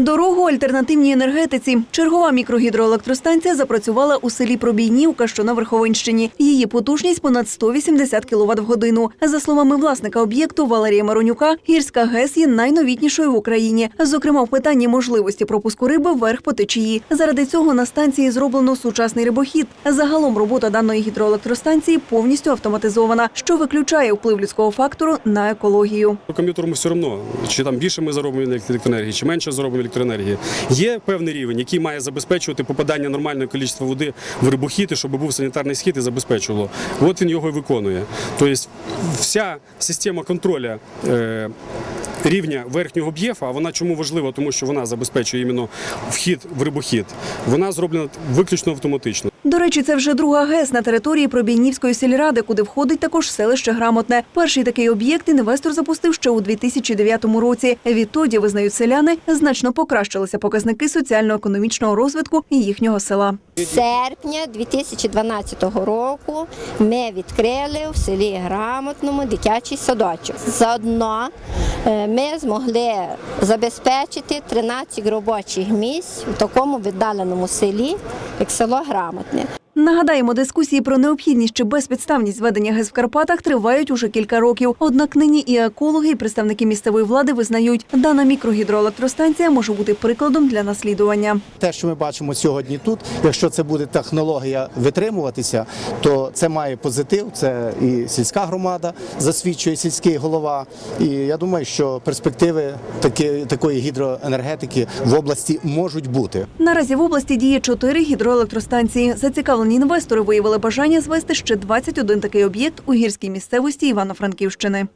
Дорогу альтернативній енергетиці. Чергова мікрогідроелектростанція запрацювала у селі Пробійнівка, що на Верховинщині. Її потужність понад 180 кВт в годину. За словами власника об'єкту Валерія Маронюка, гірська ГЕС є найновітнішою в Україні. Зокрема, в питанні можливості пропуску риби вверх по течії. Заради цього на станції зроблено сучасний рибохід. Загалом робота даної гідроелектростанції повністю автоматизована, що виключає вплив людського фактору на екологію. Комп'ютеру все одно, чи там більше ми заробимо електроенергії, чи менше заробимо електроенергії. Є певний рівень, який має забезпечувати попадання нормального кількості води в рибохід, щоб був санітарний схід і забезпечувало. От він його і виконує. Тобто вся система контролю. Е, Рівня верхнього б'єфа, а вона чому важлива? Тому що вона забезпечує іменно вхід в рибохід. Вона зроблена виключно автоматично. До речі, це вже друга ГЕС на території Пробійнівської сільради, куди входить також селище Грамотне. Перший такий об'єкт інвестор запустив ще у 2009 році. Відтоді, визнають селяни, значно покращилися показники соціально-економічного розвитку їхнього села. серпня 2012 року ми відкрили в селі Грамотному дитячий садочок. Заодно ми змогли забезпечити 13 робочих місць в такому віддаленому селі, як село Грамотне. Нагадаємо, дискусії про необхідність чи безпідставність ведення ГЕС в Карпатах тривають уже кілька років. Однак нині і екологи, і представники місцевої влади визнають, дана мікрогідроелектростанція може бути прикладом для наслідування. Те, що ми бачимо сьогодні тут, якщо це буде технологія витримуватися, то це має позитив. Це і сільська громада засвідчує сільський голова. І я думаю, що перспективи таки, такої гідроенергетики в області можуть бути. Наразі в області діє чотири гідроелектростанції. Зацікавлені інвестори виявили бажання звести ще 21 такий об'єкт у гірській місцевості Івано-Франківщини.